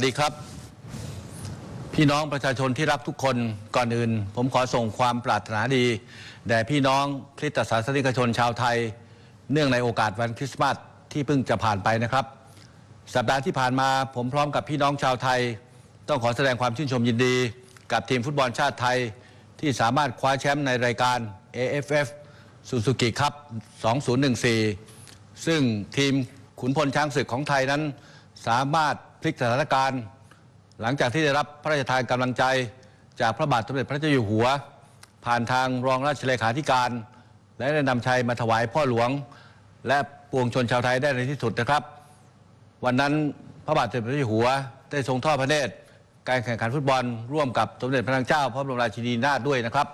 วัสดีครับ พี่น้องประชาชนที่รักทุกคนก่อนอื่น ผมขอส่งความปรารถนาดี แด่พี่น้องคริสตศาสนิกชนชาวไทย เนื่องในโอกาสวันคริสต์มาสที่เพิ่งจะผ่านไปนะครับ สัปดาห์ที่ผ่านมาผมพร้อมกับพี่น้องชาวไทย ต้องขอแสดงความชื่นชมยินดี กับทีมฟุตบอลชาติไทย ที่สามารถคว้าแชมป์ในรายการ AFF Suzuki Cup 2014 ซึ่งทีมขุนพลช้างศึกของไทยนั้นสามารถ พลิกสถานการณ์ หลังจากที่ได้รับพระราชทานกำลังใจ จากพระบาทสมเด็จพระเจ้าอยู่หัว ผ่านทางรองราชเลขาธิการ และได้นำชัยมาถวายพ่อหลวง และปวงชนชาวไทยได้ในที่สุดนะครับ วันนั้นพระบาทสมเด็จพระเจ้าอยู่หัว ได้ทรงทอดพระเนตรการแข่งขันฟุตบอลร่วมกับสมเด็จพระนางเจ้า พระบรมราชินีนาถด้วยนะครับ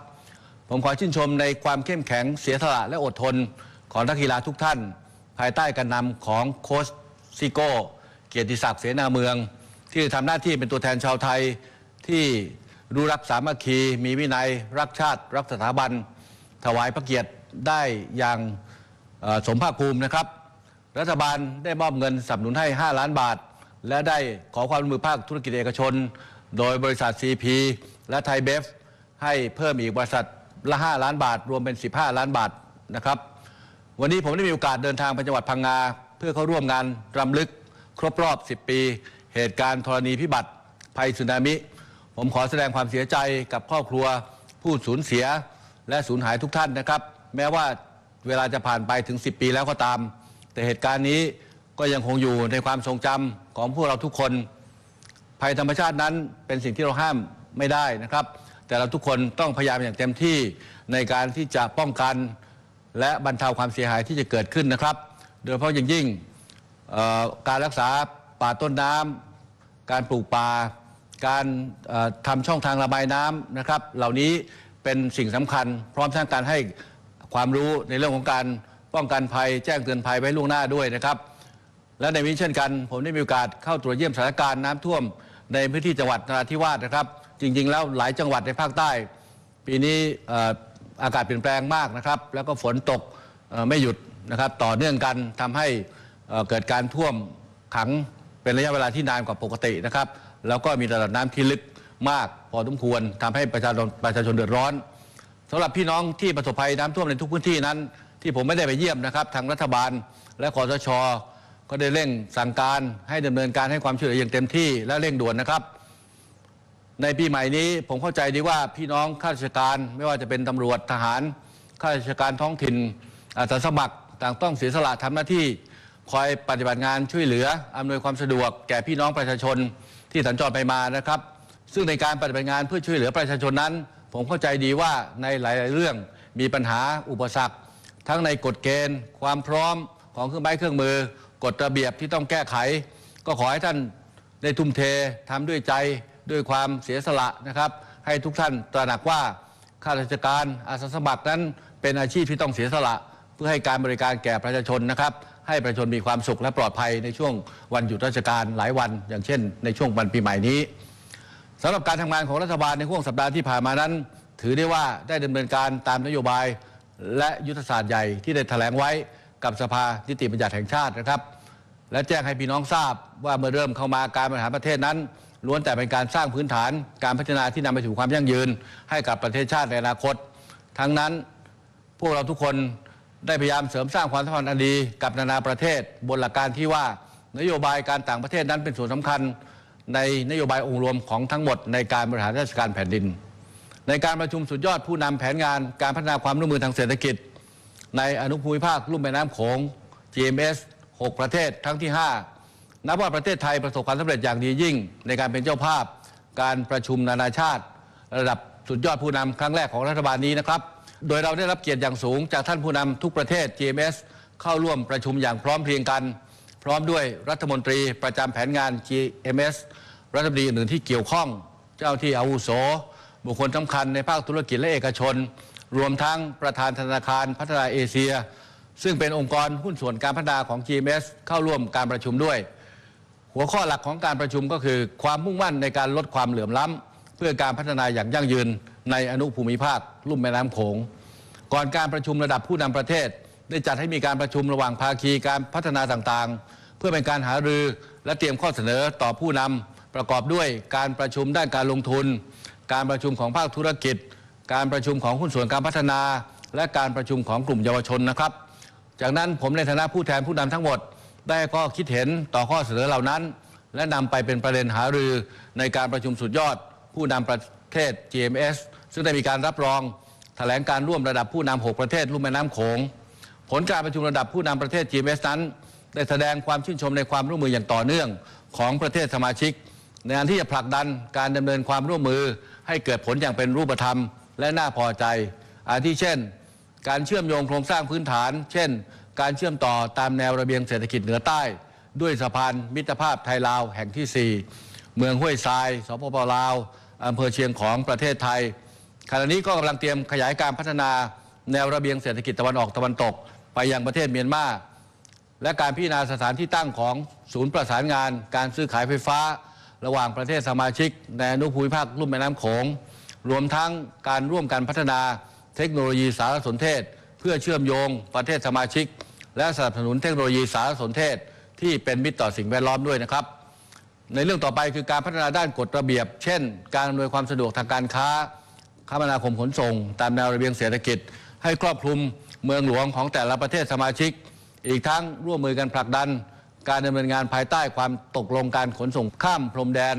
ผมขอชื่นชมในความเข้มแข็งเสียสละและอดทนของนักกีฬาทุกท่าน ภายใต้การนำของโค้ชซิโก้ เกียรติศักดิ์เสนาเมือง ที่ทำหน้าที่เป็นตัวแทนชาวไทยที่รู้รักสามัคคี มีวินัย รักชาติ รักสถาบัน ถวายพระเกียรติได้อย่างสมภาคภูมินะครับ รัฐบาลได้มอบเงินสนับสนุนให้ 5 ล้านบาท และได้ขอความร่วมมือภาคธุรกิจเอกชน โดยบริษัท CP และไทยเบฟให้เพิ่มอีกบริษัทละ 5 ล้านบาท รวมเป็น 15 ล้านบาทนะครับ วันนี้ผมได้มีโอกาสเดินทางไปจังหวัดพังงา เพื่อเข้าร่วมงานรำลึก ครบรอบ 10 ปี เหตุการณ์ธรณีพิบัติภัยสึนามิ ผมขอแสดงความเสียใจกับครอบครัว ผู้สูญเสียและสูญหายทุกท่านนะครับ แม้ว่าเวลาจะผ่านไปถึง 10 ปีแล้วก็ตาม แต่เหตุการณ์นี้ก็ยังคงอยู่ในความทรงจำของพวกเราทุกคน ภัยธรรมชาตินั้นเป็นสิ่งที่เราห้ามไม่ได้นะครับ แต่เราทุกคนต้องพยายามอย่างเต็มที่ในการที่จะป้องกัน และบรรเทาความเสียหายที่จะเกิดขึ้นนะครับ โดยเฉพาะอย่างยิ่ง การรักษาป่าต้นน้ำการปลูกป่า การเอ่อทำช่องทางระบายน้ำนะครับ เหล่านี้เป็นสิ่งสำคัญ พร้อมทั้งการให้ความรู้ในเรื่องของการป้องกันภัย แจ้งเตือนภัยไว้ล่วงหน้าด้วยนะครับ และในวันนี้เช่นกัน ผมได้มีโอกาสเข้าตรวจเยี่ยมสถานการณ์น้ำท่วมในพื้นที่จังหวัดนราธิวาสนะครับ จริง ๆ แล้วหลายจังหวัดในภาคใต้ ปีนี้อากาศเปลี่ยนแปลงมากนะครับ แล้วก็ฝนตกไม่หยุดนะครับต่อเนื่องกันทำให้ เกิดการท่วมขังเป็นระยะเวลาที่นานกว่าปกตินะครับ แล้วก็มีระดับน้ำที่ลึกมากพอสมควรทำให้ประชาชนประชาชนเดือดร้อนสำหรับพี่น้องที่ประสบภัยน้ำท่วมในทุกพื้นที่นั้น ที่ผมไม่ได้ไปเยี่ยมนะครับ ทางรัฐบาลและคอสชก็ได้เร่งสั่งการให้ดำเนินการให้ความช่วยเหลืออย่างเต็มที่และเร่งด่วนนะครับ ในปีใหม่นี้ผมเข้าใจดีว่าพี่น้องข้าราชการไม่ว่าจะเป็นตำรวจทหารข้าราชการท้องถิ่นอาสาสมัครต่างต้องเสียสละทำหน้าที่ คอยปฏิบัติงานช่วยเหลืออำนวยความสะดวกแก่พี่น้องประชาชนที่สัญจรไปมานะครับ ซึ่งในการปฏิบัติงานเพื่อช่วยเหลือประชาชนนั้น ผมเข้าใจดีว่าในหลาย ๆ เรื่องมีปัญหาอุปสรรค ทั้งในกฎเกณฑ์ ความพร้อมของเครื่องไม้เครื่องมือ กฎระเบียบที่ต้องแก้ไข ก็ขอให้ท่านได้ทุ่มเททำด้วยใจด้วยความเสียสละนะครับ ให้ทุกท่านตระหนักว่าข้าราชการอาสาสมัครนั้นเป็นอาชีพที่ต้องเสียสละ เพื่อให้การบริการแก่ประชาชนนะครับ ให้ประชาชนมีความสุขและปลอดภัยในช่วงวันหยุดราชการหลายวัน อย่างเช่น ในช่วงวันปีใหม่นี้สำหรับการทำงานของรัฐบาลในห่วงสัปดาห์ที่ผ่านมานั้น ถือได้ว่าได้ดำเนินการตามนโยบาย และยุทธศาสตร์ใหญ่ที่ได้แถลงไว้กับสภานิติบัญญัติแห่งชาตินะครับ และแจ้งให้พี่น้องทราบว่าเมื่อเริ่มเข้ามาการบริหารประเทศนั้นล้วนแต่เป็นการสร้างพื้นฐานการพัฒนาที่นำไปสู่ความยั่งยืน ให้กับประเทศชาติในอนาคต ทั้งนั้นพวกเราทุกคน ได้พยายามเสริมสร้างความสัมพันธ์อันดีกับนานาประเทศ บนหลักการที่ว่านโยบายการต่างประเทศนั้นเป็นส่วนสำคัญ ในนโยบายองค์รวมของทั้งหมดในการบริหารราชการแผ่นดิน ในการประชุมสุดยอดผู้นำแผนงานการพัฒนาความร่วมมือทางเศรษฐกิจ ในอนุภูมิภาคลุ่มแม่น้ำโขง GMS 6 ประเทศทั้งที่ 5 นับว่าประเทศไทยประสบความสำเร็จอย่างดียิ่ง ในการเป็นเจ้าภาพ การประชุมนานาชาติ ระดับสุดยอดผู้นำครั้งแรกของรัฐบาลนี้นะครับ โดยเราได้รับเกียรติอย่างสูง จากท่านผู้นำทุกประเทศ GMS เข้าร่วมประชุมอย่างพร้อมเพรียงกัน พร้อมด้วยรัฐมนตรีประจำแผนงาน GMS รัฐมนตรีอื่นที่เกี่ยวข้อง เจ้าที่อาวุโส บุคคลสำคัญในภาคธุรกิจและเอกชน รวมทั้งประธานธนาคารพัฒนาเอเชีย ซึ่งเป็นองค์กรหุ้นส่วนการพัฒนาของ GMS เข้าร่วมการประชุมด้วย หัวข้อหลักของการประชุมก็คือ ความมุ่งมั่นในการลดความเหลื่อมล้ำเพื่อการพัฒนาอย่างยั่งยืน ในอนุภูมิภาคลุ่มแม่น้ำโขง ก่อนการประชุมระดับผู้นำประเทศ ได้จัดให้มีการประชุมระหว่างภาคีการพัฒนาต่างๆ เพื่อเป็นการหารือและเตรียมข้อเสนอต่อผู้นำประกอบด้วยการประชุมด้านการลงทุน การประชุมของภาคธุรกิจ การประชุมของหุ้นส่วนการพัฒนา และการประชุมของกลุ่มเยาวชนนะครับ จากนั้นผมในฐานะผู้แทนผู้นำทั้งหมด ได้ก็คิดเห็นต่อข้อเสนอเหล่านั้น และนำไปเป็นประเด็นหารือในการประชุมสุดยอดผู้นำประ เทศ GMS ซึ่งได้มีการรับรองแถลงการร่วมระดับผู้นำ6ประเทศลุ่มแม่น้ำโขงผลการประชุมระดับผู้นำประเทศ GMS นั้น ได้แสดงความชื่นชมในความร่วมมืออย่างต่อเนื่องของประเทศสมาชิก ในการที่จะผลักดันการดำเนินความร่วมมือให้เกิดผลอย่างเป็นรูปธรรม และน่าพอใจ อาทิเช่น การเชื่อมโยงโครงสร้างพื้นฐาน เช่น การเชื่อมต่อตามแนวระเบียงเศรษฐกิจเหนือใต้ ด้วยสะพานมิตรภาพไทยลาวแห่งที่ 4 เมืองห้วยทรายสปปลาว อำเภอเชียงของประเทศไทย ขณะนี้ก็กำลังเตรียมขยายการพัฒนาแนวระเบียงเศรษฐกิจตะวันออกตะวันตก ไปยังประเทศเมียนมาและการพิจารณาสถานที่ตั้งของศูนย์ประสานงาน การซื้อขายไฟฟ้า ระหว่างประเทศสมาชิก ในอนุภูมิภาคลุ่มแม่น้ำโขงรวมทั้งการร่วมกันพัฒนาเทคโนโลยีสารสนเทศ เพื่อเชื่อมโยงประเทศสมาชิก และสนับสนุนเทคโนโลยีสารสนเทศ ที่เป็นมิตรต่อสิ่งแวดล้อมด้วยนะครับ ในเรื่องต่อไปคือการพัฒนาด้านกฎระเบียบ เช่น การอำนวยความสะดวกทางการค้า คมนาคมขนส่ง ตามแนวระเบียงเศรษฐกิจ ให้ครอบคลุมเมืองหลวงของแต่ละประเทศสมาชิก อีกทั้งร่วมมือกันผลักดัน การดำเนินงานภายใต้ความตกลงการขนส่งข้ามพรมแดน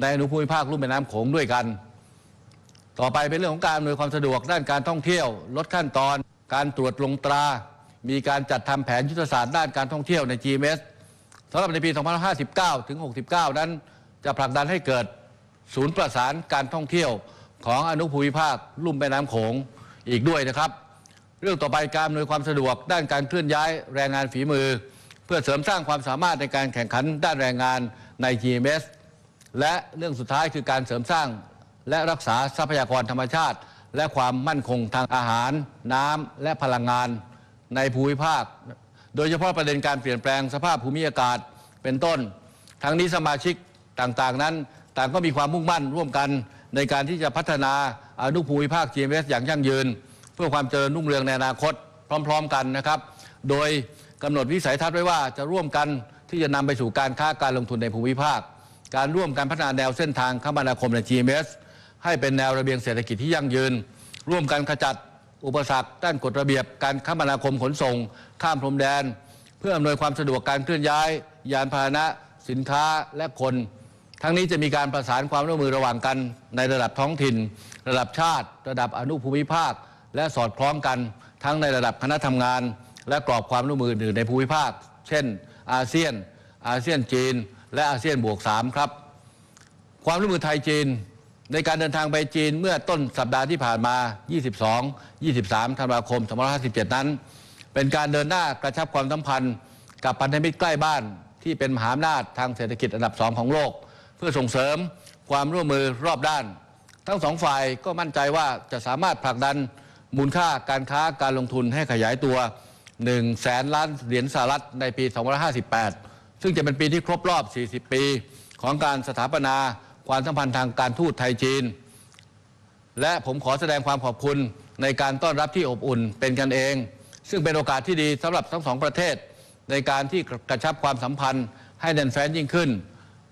ในอนุภูมิภาคลุ่มแม่น้ำโขงด้วยกัน ต่อไปเป็นเรื่องของการอำนวยความสะดวกด้านการท่องเที่ยว ลดขั้นตอน การตรวจลงตรา มีการจัดทำแผนยุทธศาสตร์ด้านการท่องเที่ยวใน GMS สำหรับในปี 2559 ถึง 69 นั้น จะผลักดันให้เกิดศูนย์ประสานการท่องเที่ยวของอนุภูมิภาคลุ่มแม่น้ำโขงอีกด้วยนะครับ เรื่องต่อไปการอำนวยความสะดวกด้านการเคลื่อนย้ายแรงงานฝีมือ เพื่อเสริมสร้างความสามารถในการแข่งขันด้านแรงงานใน GMS และเรื่องสุดท้ายคือการเสริมสร้างและรักษาทรัพยากรธรรมชาติ และความมั่นคงทางอาหาร น้ำและพลังงานในภูมิภาค โดยเฉพาะประเด็นการเปลี่ยนแปลงสภาพภูมิอากาศเป็นต้น ทั้งนี้สมาชิกต่างๆนั้น ต่างก็มีความมุ่งมั่นร่วมกันในการที่จะพัฒนาอนุภูมิภาค GMS อย่างยั่งยืน เพื่อความเจริญรุ่งเรืองในอนาคตพร้อม ๆกันนะครับ โดยกำหนดวิสัยทัศน์ไว้ว่าจะร่วมกันที่จะนำไปสู่การค้าการลงทุนในภูมิภาค การร่วมกันพัฒนาแนวเส้นทางคมนาคมใน GMS ให้เป็นแนวระเบียงเศรษฐกิจที่ยั่งยืน ร่วมกันขจัด อุปสรรคด้านกฎระเบียบการคมนาคมขนส่ง ข้ามพรมแดน เพื่ออำนวยความสะดวกการเคลื่อนย้าย ยานพาหนะ สินค้าและคน ทั้งนี้จะมีการประสานความร่วมมือระหว่างกันในระดับท้องถิ่น ระดับชาติ ระดับอนุภูมิภาค และสอดคล้องกัน ทั้งในระดับคณะทำงาน และกรอบความร่วมมืออื่นในภูมิภาค เช่น อาเซียน อาเซียนจีน และอาเซียนบวก3ครับความร่วมมือไทยจีน ในการเดินทางไปจีนเมื่อต้นสัปดาห์ที่ผ่านมา 22 23 ธันวาคม 2557 นั้น เป็นการเดินหน้ากระชับความสัมพันธ์ กับพันธมิตรใกล้บ้านที่เป็นมหาอำนาจทางเศรษฐกิจอันดับสองของโลก เพื่อส่งเสริมความร่วมมือรอบด้าน ทั้งสองฝ่ายก็มั่นใจว่าจะสามารถผลักดันมูลค่าการค้าการลงทุนให้ขยายตัว1แสนล้านเหรียญสหรัฐในปี 2558 ซึ่งจะเป็นปีที่ครบรอบ 40 ปีของการสถาปนา ความสัมพันธ์ทางการทูตไทยจีน และผมขอแสดงความขอบคุณในการต้อนรับที่อบอุ่นเป็นกันเอง ซึ่งเป็นโอกาสที่ดีสำหรับทั้งสองประเทศ ในการที่กระชับความสัมพันธ์ ให้แน่นแฟ้นยิ่งขึ้น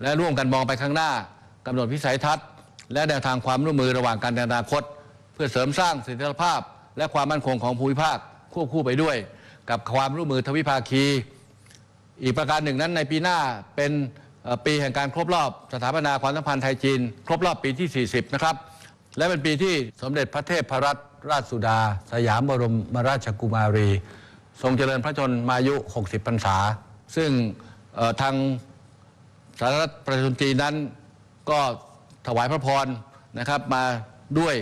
และร่วมกันมองไปข้างหน้ากำหนดวิสัยทัศน์ และแนวทางความร่วมมือระหว่างกันในอนาคต เพื่อเสริมสร้างเสถียรภาพ และความมั่นคงของภูมิภาคควบคู่ไปด้วย กับความร่วมมือทวิภาคี อีกประการหนึ่งนั้นในปีหน้าเป็น ปีแห่งการครบรอบสถาปนาความสัมพันธ์ไทยจีน ครบรอบปีที่ 40 นะครับ และเป็นปีที่สมเด็จพระเทพพรัตนราชสุดา สยามบรมราชกุมารี ทรงเจริญพระชนมายุ 60 พรรษา ซึ่งทางสาธารณรัฐประชาชนจีนนั้นก็ถวายพระพรนะครับมาด้วย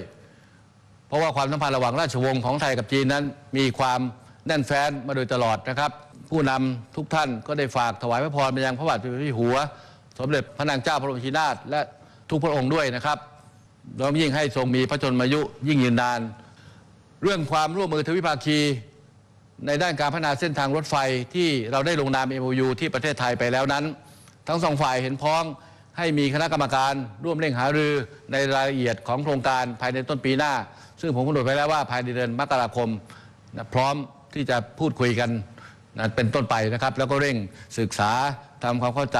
เพราะว่าความสัมพันธ์ระหว่างราชวงศ์ของไทยกับจีนนั้น มีความแน่นแฟ้นมาโดยตลอดนะครับ ผู้นำทุกท่านก็ได้ฝากถวายพระพรไปยังพระบาทสมเด็จพระหัว สมเด็จพระนางเจ้าพระบรมชินาถและทุกพระองค์ด้วยนะครับโดยยิ่งให้ทรงมีพระชนมายุยิ่งยืนนาน เรื่องความร่วมมือทวิภาคี ในด้านการพัฒนาเส้นทางรถไฟที่เราได้ลงนาม MOU ที่ประเทศไทยไปแล้วนั้น ทั้งสองฝ่ายเห็นพ้องให้มีคณะกรรมการร่วมเร่งหารือในรายละเอียดของโครงการภายในต้นปีหน้า ซึ่งผมกำหนดไว้แล้วว่าภายในเดือนมกราคม พร้อมที่จะพูดคุยกัน นะเป็นต้นไปนะครับ แล้วก็เร่งศึกษาทำความเข้าใจ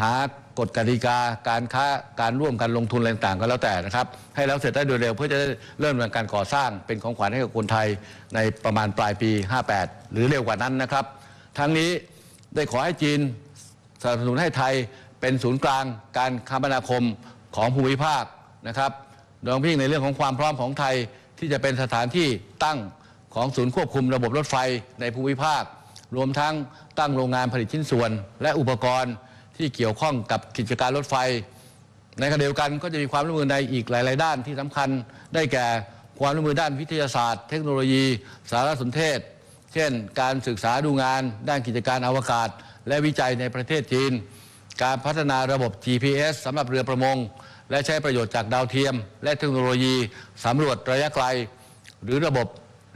หากฎกติกา การค้าการร่วมกันลงทุนอะไรต่างๆก็แล้วแต่นะครับ ให้แล้วเสร็จได้โดยเร็วเพื่อจะได้เริ่มดำเนินการก่อสร้างเป็นของขวัญให้กับคนไทยในประมาณปลายปี 58 หรือเร็วกว่านั้นนะครับ ทั้งนี้ได้ขอให้จีนสนับสนุนให้ไทยเป็นศูนย์กลาง การคมนาคมของภูมิภาคนะครับโดยเฉพาะในเรื่องของความพร้อมของไทยที่จะเป็นสถานที่ตั้ง ของศูนย์ควบคุมระบบรถไฟในภูมิภาค รวมทั้งตั้งโรงงานผลิตชิ้นส่วน และอุปกรณ์ที่เกี่ยวข้องกับกิจการรถไฟ ในขณะเดียวกันก็จะมีความร่วมมือในอีกหลาย ๆ ด้านที่สำคัญ ได้แก่ความร่วมมือด้านวิทยาศาสตร์ เทคโนโลยี สารสนเทศ เช่น การศึกษาดูงาน ด้านกิจการอวกาศ และวิจัยในประเทศจีน การพัฒนาระบบ GPS สำหรับเรือประมง และใช้ประโยชน์จากดาวเทียม และเทคโนโลยีสำรวจระยะไกล หรือระบบ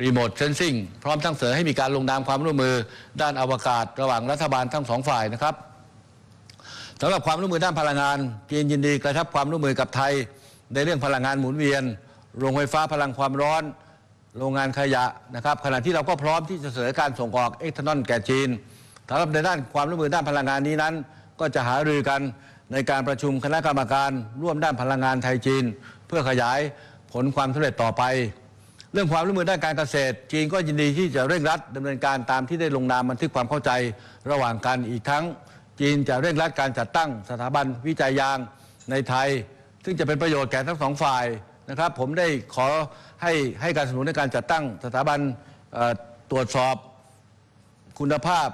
รีโมทเซนซิงพร้อมทั้งเสนอให้มีการลงนามความร่วมมือด้านอวกาศระหว่างรัฐบาลทั้งสองฝ่ายนะครับสำหรับความร่วมมือด้านพลังงานจีนยินดีกระชับความร่วมมือกับไทย ในเรื่องพลังงานหมุนเวียน โรงไฟฟ้าพลังความร้อน โรงงานขยะนะครับขณะที่เราก็พร้อมที่จะเสนอการส่งออกเอทานอลแก่จีนสำหรับในด้านความร่วมมือด้านพลังงานนี้นั้น ก็จะหารือกันในการประชุมคณะกรรมการ ร่วมด้านพลังงานไทยจีน เพื่อขยายผลความสำเร็จต่อไป เรื่องความร่วมมือด้านการเกษตร จีนก็ยินดีที่จะเร่งรัดดำเนินการตามที่ได้ลงนามบันทึกความเข้าใจระหว่างกันอีกทั้ง จีนจะเร่งรัดการจัดตั้งสถาบันวิจัยยางในไทย ซึ่งจะเป็นประโยชน์แก่ทั้งสองฝ่ายนะครับผมได้ขอให้ให้การสนับสนุนในการจัดตั้งสถาบันตรวจสอบคุณภาพ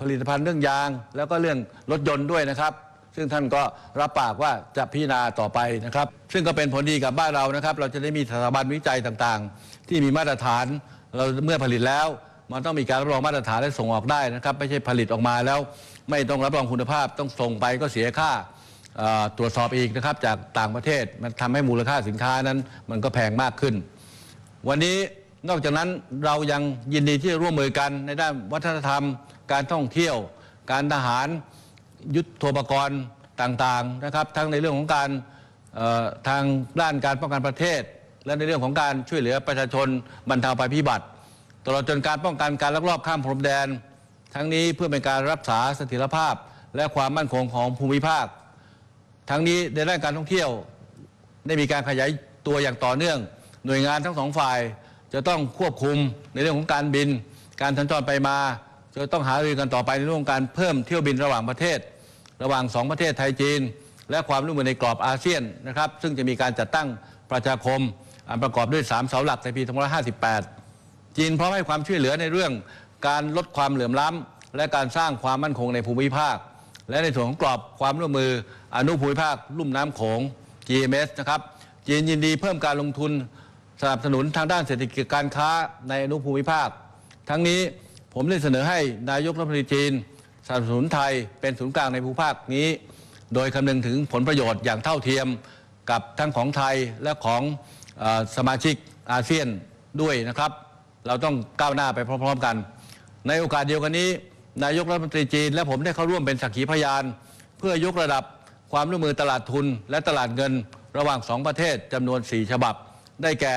ผลิตภัณฑ์เรื่องยาง แล้วก็เรื่องรถยนต์ด้วยนะครับ ซึ่งท่านก็รับปากว่าจะพิจารณาต่อไปนะครับ ซึ่งก็เป็นผลดีกับบ้านเรานะครับ เราจะได้มีสถาบันวิจัยต่างๆ ที่มีมาตรฐานเราเมื่อผลิตแล้ว มันต้องมีการรับรองมาตรฐานและส่งออกได้นะครับ ไม่ใช่ผลิตออกมาแล้ว ไม่ต้องรับรองคุณภาพต้องส่งไปก็เสียค่าตรวจสอบอีกนะครับจากต่างประเทศมันทำให้มูลค่าสินค้านั้น มันก็แพงมากขึ้น วันนี้นอกจากนั้นเรายังยินดีที่จะร่วมมือกันในด้านวัฒนธรรม การท่องเที่ยว การทหาร ยุทโธปกรณ์ต่างๆนะครับ ทั้งในเรื่องของการทางด้านการป้องกันประเทศ และในเรื่องของการช่วยเหลือประชาชนบรรเทาภัยพิบัติ ตลอดจนการป้องกันการลักลอบข้ามพรมแดน ทั้งนี้เพื่อเป็นการรักษาเสถียรภาพ และความมั่นคงของภูมิภาค ทั้งนี้ในด้านการท่องเที่ยวได้มีการขยายตัวอย่างต่อเนื่อง หน่วยงานทั้งสองฝ่าย จะต้องควบคุมในเรื่องของการบิน การสัญจรไปมา จะต้องหารือกันต่อไปในเรื่องของการเพิ่มเที่ยวบินระหว่างประเทศ ระหว่างสองประเทศไทยจีน และความร่วมมือในกรอบอาเซียนนะครับซึ่งจะมีการจัดตั้งประชาคมอันประกอบด้วย 3 เสาหลักในปี2558 จีนพร้อมให้ความช่วยเหลือในเรื่องการลดความเหลื่อมล้ำและการสร้างความมั่นคงในภูมิภาค และในส่วนของกรอบความร่วมมืออนุภูมิภาคลุ่มน้ำโขง GMS นะครับจีนยินดีเพิ่มการลงทุนสนับสนุนทางด้านเศรษฐกิจการค้าในอนุภูมิภาค ทั้งนี้ผมได้เสนอให้นายกรัฐมนตรีจีน สนับสนุนไทยเป็นศูนย์กลางในภูมิภาคนี้ โดยคำนึงถึงผลประโยชน์อย่างเท่าเทียมกับทั้งของไทยและของอสมาชิกอาเซียนด้วยนะครับ เราต้องก้าวหน้าไปพร้อม ๆกัน ในโอกาสเดียวกันนี้ นายกรัฐมนตรีจีน และผมได้เข้าร่วมเป็นสักขีพยาน เพื่อยกระดับความร่วมมือตลาดทุนและตลาดเงิน ระหว่างสองประเทศจำนวน 4 ฉบับ ได้แก่